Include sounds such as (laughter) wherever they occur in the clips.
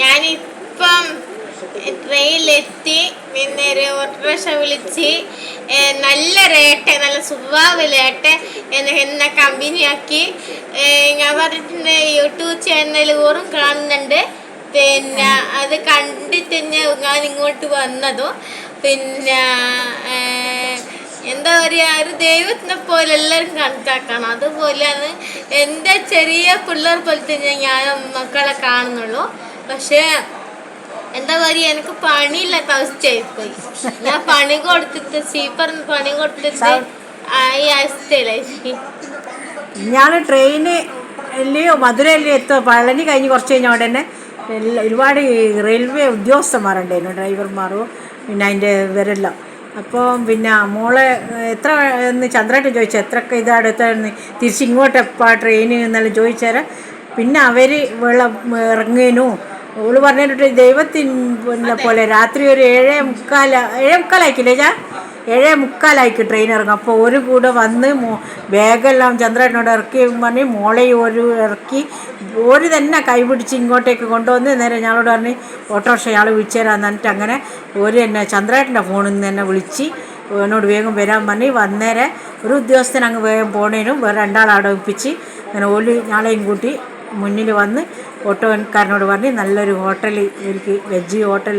ഞാനിപ്പം ട്രെയിനിലെത്തി. പിന്നെ ഒരു ഓട്ടോറിക്ഷ വിളിച്ച് നല്ല റേട്ട് നല്ല സ്വഭാവമില്ലേട്ടെ എന്നെ എന്ന കമ്പനിയാക്കി ഞാൻ പറഞ്ഞിട്ടുണ്ട് യൂട്യൂബ് ചാനൽ ഓറും കാണുന്നുണ്ട്. പിന്നെ അത് കണ്ടിട്ട് ഞാൻ ഇങ്ങോട്ട് വന്നതും പിന്നെ എന്താ പറയുക ഒരു ദൈവത്തിനെ പോലെ എല്ലാവരും കണക്കാക്കണം. അതുപോലെയാണ് എന്റെ ചെറിയ പിള്ളേർ പോലെ തന്നെ ഞാൻ മക്കളെ കാണുന്നുള്ളൂ. പക്ഷേ എന്താ പറയുക എനിക്ക് പണിയില്ലാത്ത അവസ്ഥയായിപ്പോയി ഞാൻ പണി കൊടുത്തിട്ട് സീപ്പർ പണി കൊടുത്തിട്ട് ഈ അവസ്ഥയിലായി. ഞാൻ ട്രെയിനിലെയോ മധുരയിലെയോ എത്തുക? പളനി കഴിഞ്ഞ് കുറച്ച് കഴിഞ്ഞ ഉടനെ എല്ലാ ഒരുപാട് റെയിൽവേ ഉദ്യോഗസ്ഥന്മാരുണ്ടായിരുന്നു ഡ്രൈവർമാരും പിന്നെ അതിന്റെ ഇവരെല്ലാം. അപ്പോൾ പിന്നെ മോളെ എത്ര എന്ന് ചന്ദ്രേട്ടൻ ചോദിച്ചു എത്രയൊക്കെ ഇതാണ് എത്രയെന്ന് തിരിച്ചിങ്ങോട്ട് എപ്പോൾ ട്രെയിൻ എന്നെല്ലാം ചോദിച്ചാൽ പിന്നെ അവർ വെള്ളം ഇറങ്ങുന്നു. ഓൾ പറഞ്ഞിട്ട് ദൈവത്തിന്റെ പോലെ രാത്രി ഒരു ഏഴേ മുക്കാല ഏഴേ മുക്കാലായിക്കില്ലേ ചാ ഏഴേ മുക്കാലായിക്ക് ട്രെയിൻ ഇറങ്ങും. അപ്പോൾ ഒരു കൂടെ വന്ന് മോ ബാഗെല്ലാം ചന്ദ്രനോട് ഇറക്കി പറഞ്ഞ് മോളെയും ഒരു ഇറക്കി ഒരു തന്നെ കൈപിടിച്ച് ഇങ്ങോട്ടേക്ക് കൊണ്ടുവന്ന് നേരെ ഞങ്ങളോട് പറഞ്ഞ് ഓട്ടോറിക്ഷ ഇയാൾ വിളിച്ചു പറഞ്ഞിട്ട് അങ്ങനെ ഒരു എന്നെ ചന്ദ്രേട്ടന്റെ ഫോണിൽ നിന്ന് തന്നെ വിളിച്ച് എന്നോട് വേഗം വരാൻ പറഞ്ഞ് വന്നേരെ ഒരു ഉദ്യോഗസ്ഥൻ അങ്ങ് വേഗം പോണേനും വേറെ രണ്ടാളവിടെ ഒപ്പിച്ച് അങ്ങനെ ഓൽ ഞാളെയും കൂട്ടി മുന്നിൽ വന്ന് ഓട്ടോക്കാരനോട് പറഞ്ഞ് നല്ലൊരു ഹോട്ടൽ എനിക്ക് വെജ് ഹോട്ടൽ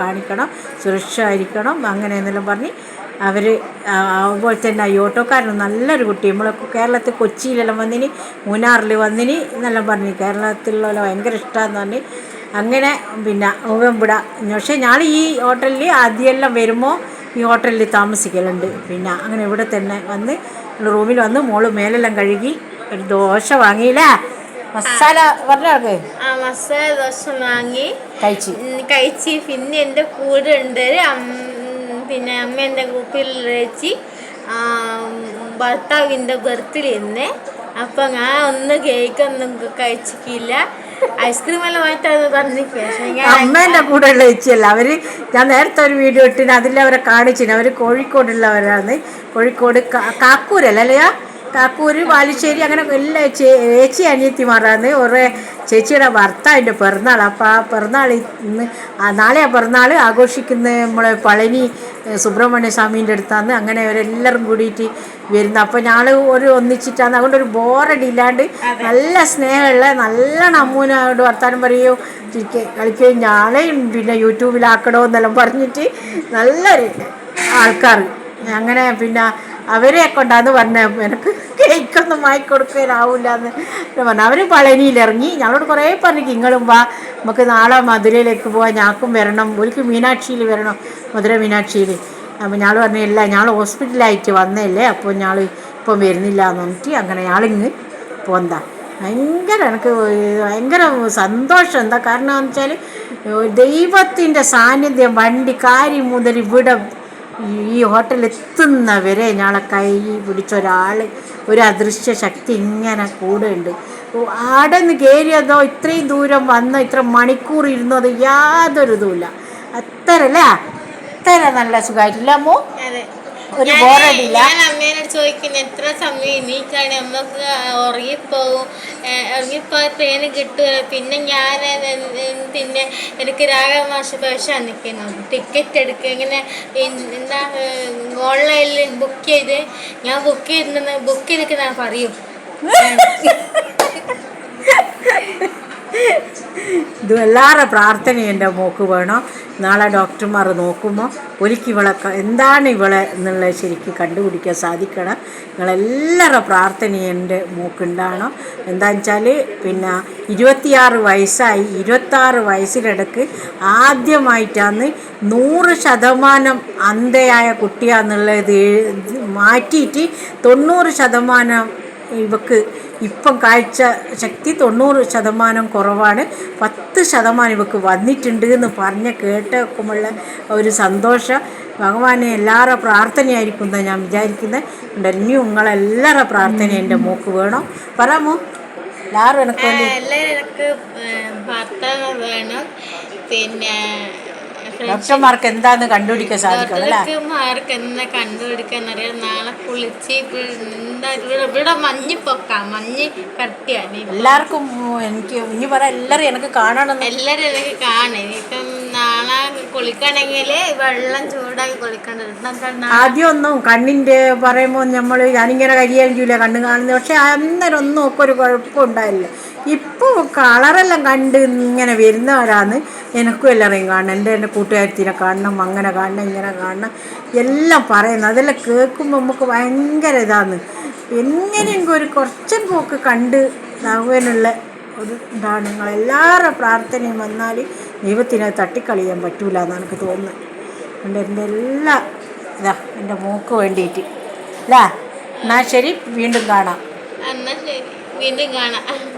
കാണിക്കണം സുരക്ഷ ആയിരിക്കണം അങ്ങനെ എന്നെല്ലാം പറഞ്ഞ് അവർ ആവുമ്പോൾ തന്നെ ഈ ഓട്ടോക്കാരൻ നല്ലൊരു കുട്ടി. നമ്മളെ കേരളത്തിൽ കൊച്ചിയിലെല്ലാം വന്നിന് മൂന്നാറിൽ വന്നിന് എന്നെല്ലാം പറഞ്ഞ്. കേരളത്തിലുള്ള ഭയങ്കര ഇഷ്ടമാന്ന് പറഞ്ഞ്. അങ്ങനെ പിന്നെ ഊവൻപിട പക്ഷേ ഞാൻ ഈ ഹോട്ടലിൽ ആദ്യമെല്ലാം വരുമ്പോൾ ഈ ഹോട്ടലിൽ താമസിക്കലുണ്ട്. പിന്നെ അങ്ങനെ ഇവിടെ തന്നെ വന്ന് റൂമിൽ വന്ന് മോൾ മേലെല്ലാം കഴുകി ഒരു ദോശ വാങ്ങിയില്ലേ? മസാല പറഞ്ഞാൾക്ക് ആ മസാല ദോശ വാങ്ങി കഴിച്ചു. കഴിച്ച്. പിന്നെ എന്റെ കൂടെ ഉണ്ട് പിന്നെ അമ്മ എന്റെ ഗ്രൂപ്പിൽ വെച്ച് ഭർത്താവിന്റെ ബർത്തിലിരുന്ന് ഇന്ന്. അപ്പം ഞാൻ ഒന്ന് കേക്ക് ഒന്നും കഴിച്ചിട്ടില്ല. ഐസ്ക്രീം എല്ലാം മാറ്റാന്ന് ഞാൻ അമ്മേന്റെ കൂടെ ഉള്ള ചേച്ചിയല്ല. അവർ ഞാൻ നേരത്തെ ഒരു വീഡിയോ ഇട്ടിന് അതിൽ അവരെ കാണിച്ചിന്. അവർ കോഴിക്കോടുള്ളവരാണ്. കോഴിക്കോട് കാക്കൂരല്ല അല്ലയാ? കാക്കൂര് ബാലുശ്ശേരി അങ്ങനെ എല്ലാം ചേച്ചി അനിയത്തിമാരാണ്. ഓരോ ചേച്ചിയുടെ ഭർത്താവിന്റെ പിറന്നാൾ അപ്പോൾ ആ പിറന്നാൾ ഇന്ന് ആ നാളെ ആ പിറന്നാൾ ആഘോഷിക്കുന്ന നമ്മളെ പളനി സുബ്രഹ്മണ്യ സ്വാമീന്റെ അടുത്താണ്. അങ്ങനെ അവരെല്ലാവരും കൂടിയിട്ട് വരുന്നത് അപ്പോൾ ഞാൻ ഒരു ഒന്നിച്ചിട്ടാണ്. അതുകൊണ്ട് ഒരു ബോറടിയില്ലാണ്ട് നല്ല സ്നേഹമുള്ള നല്ല അമ്മൂനോട് വർത്താനം പറയുകയും കളിക്കുകയും ഞാളെയും പിന്നെ യൂട്യൂബിലാക്കണോ എന്നെല്ലാം പറഞ്ഞിട്ട് നല്ലൊരു ആൾക്കാർ അങ്ങനെ പിന്നെ അവരെ കൊണ്ടാന്ന് പറഞ്ഞ എനിക്ക് കേക്കൊന്നും വാങ്ങിക്കൊടുക്കാനാവില്ല എന്ന് പറഞ്ഞു. അവർ പളനിയിലിറങ്ങി. ഞങ്ങളോട് കുറേ പറഞ്ഞു നിങ്ങളും വാ നമുക്ക് നാളെ മധുരയിലേക്ക് പോവാം. ഞാക്കും വരണം. ഒരിക്കൽ മീനാക്ഷിയിൽ വരണം മധുര മീനാക്ഷിയിൽ അപ്പോൾ ഞങ്ങൾ പറഞ്ഞു ഇല്ല ഞങ്ങൾ ഹോസ്പിറ്റലായിട്ട് വന്നതല്ലേ അപ്പോൾ ഞങ്ങൾ ഇപ്പം വരുന്നില്ല എന്ന് പറഞ്ഞിട്ട് അങ്ങനെ ഞങ്ങളിങ്ങ് പോന്താ ഭയങ്കര എനിക്ക് ഭയങ്കര സന്തോഷം. എന്താ കാരണം എന്ന് വെച്ചാൽ ദൈവത്തിന്റെ സാന്നിധ്യം വണ്ടി കാരി മുതൽ ഇവിടെ ഈ ഹോട്ടലിൽ എത്തുന്നവരെ ഞങ്ങളെ കൈ പിടിച്ച ഒരാൾ ഒരു അദൃശ്യ ശക്തി ഇങ്ങനെ കൂടുണ്ട് ആടെ നിന്ന് കയറിയതോ ഇത്രയും ദൂരം വന്നോ ഇത്ര മണിക്കൂർ ഇരുന്നതോ യാതൊരു ഇതുമില്ല. അത്ര അല്ലേ അത്ര നല്ല സുഖമായിട്ടില്ല അമ്മോ. ഒരു ബോറടില്ല ബോറടിയില്ല അമ്മേനോട് ചോദിക്കുന്നു എത്ര സമയം എണീക്കാണ്? നമുക്ക് ഉറങ്ങിപ്പോവും ഉറങ്ങിപ്പോ ട്രെയിൻ കിട്ടുക പിന്നെ ഞാൻ പിന്നെ എനിക്ക് രാഗമാഷ പേശ നിൽക്കുന്നു ടിക്കറ്റ് എടുക്കുക ഇങ്ങനെ എന്താ ഓൺലൈനിൽ ബുക്ക് ചെയ്ത്. ഞാൻ ബുക്ക് ചെയ്തിരുന്ന ബുക്ക് ചെയ്തൊക്കെ ഞാൻ പറയും. (laughs) ഇത് എല്ലാവരുടെ പ്രാർത്ഥനയും എന്റെ മോക്ക് വേണം. നാളെ ഡോക്ടർമാർ നോക്കുമ്പോൾ ഒരിക്കൽ ഇവളെ എന്താണ് ഇവളെ എന്നുള്ളത് ശരിക്കും കണ്ടുപിടിക്കാൻ സാധിക്കണം. നിങ്ങളെല്ലാവരുടെ പ്രാർത്ഥന എന്റെ മൂക്കുണ്ടാണോ. എന്താണെന്ന് വെച്ചാൽ പിന്നെ ഇരുപത്തിയാറ് വയസ്സായി ഇരുപത്താറ് വയസ്സിലിടക്ക് ആദ്യമായിട്ടാണ് നൂറ് ശതമാനം അന്ധയായ കുട്ടിയാന്നുള്ളത് മാറ്റിയിട്ട് തൊണ്ണൂറ് ശതമാനം ഇവക്ക് ഇപ്പം കാഴ്ച ശക്തി തൊണ്ണൂറ് ശതമാനം കുറവാണ്. പത്ത് ശതമാനം ഇവക്ക് വന്നിട്ടുണ്ട് എന്ന് പറഞ്ഞ് കേട്ടേക്കുമുള്ള ഒരു സന്തോഷം. ഭഗവാനെ എല്ലാവരുടെ പ്രാർത്ഥനയായിരിക്കും എന്നാണ് ഞാൻ വിചാരിക്കുന്നത് ഇനിയും നിങ്ങളെല്ലാവരുടെ പ്രാർത്ഥന എന്റെ മൂക്ക് വേണം. പറയാമോ എല്ലാവരും എനിക്ക് വേണ്ടി. എനിക്ക് വേണം. പിന്നെ ഡോക്ടർമാർക്ക് എന്താന്ന് കണ്ടുപിടിക്കാൻ സാധിക്കും ഡോക്ടർമാർക്ക് എന്താ കണ്ടുപിടിക്കാൻ അറിയാം. നാളെ കുളിച്ച് എന്താ ഇവിടെ ഇവിടെ മഞ്ഞ് പൊക്കാം മഞ്ഞ് കട്ടിയാണ് എല്ലാവർക്കും എനിക്ക് ഇനി പറ എല്ലാരും എനിക്ക് കാണണം എല്ലാരും എനിക്ക് കാണേ. ഇപ്പം നാളെ കുളിക്കണമെങ്കിൽ വെള്ളം ചൂടാക്കി കുളിക്കേണ്ടത് ആദ്യം ഒന്നും കണ്ണിന്റെ പറയുമ്പോൾ നമ്മൾ ഞാനിങ്ങനെ കരിയായിരിക്കില്ല കണ്ണ് കാണുന്നത്. പക്ഷെ അന്നേരം ഒന്നും ഒക്കെ ഒരു കുഴപ്പമുണ്ടായില്ല ഇപ്പോൾ കളറെല്ലാം കണ്ട് ഇങ്ങനെ വരുന്നവരാണ്. എനിക്കും എല്ലാവരെയും കാണണം. എന്റെ എന്റെ കൂട്ടുകാരത്തിനെ കാണണം. അങ്ങനെ കാണണം ഇങ്ങനെ കാണണം. എല്ലാം പറയുന്നത് അതെല്ലാം കേൾക്കുമ്പോൾ നമുക്ക് ഭയങ്കര ഇതാണ്. എങ്ങനെയെങ്കിലും ഒരു കുറച്ചും പോക്ക് കണ്ട് നവനുള്ള ഒരു ഇതാണ്. നിങ്ങളെല്ലാവരുടെ പ്രാർത്ഥനയും വന്നാൽ ദൈവത്തിനെ തട്ടിക്കളിയാൻ പറ്റൂല എന്നാണ് എനിക്ക് തോന്നുന്നത്. അതുകൊണ്ട് എന്റെ എല്ലാ ഇതാ എന്റെ മൂക്ക് വേണ്ടിയിട്ട്. അല്ലേ എന്നാൽ ശരി വീണ്ടും കാണാം. എന്നാൽ ശരി വീണ്ടും കാണാം.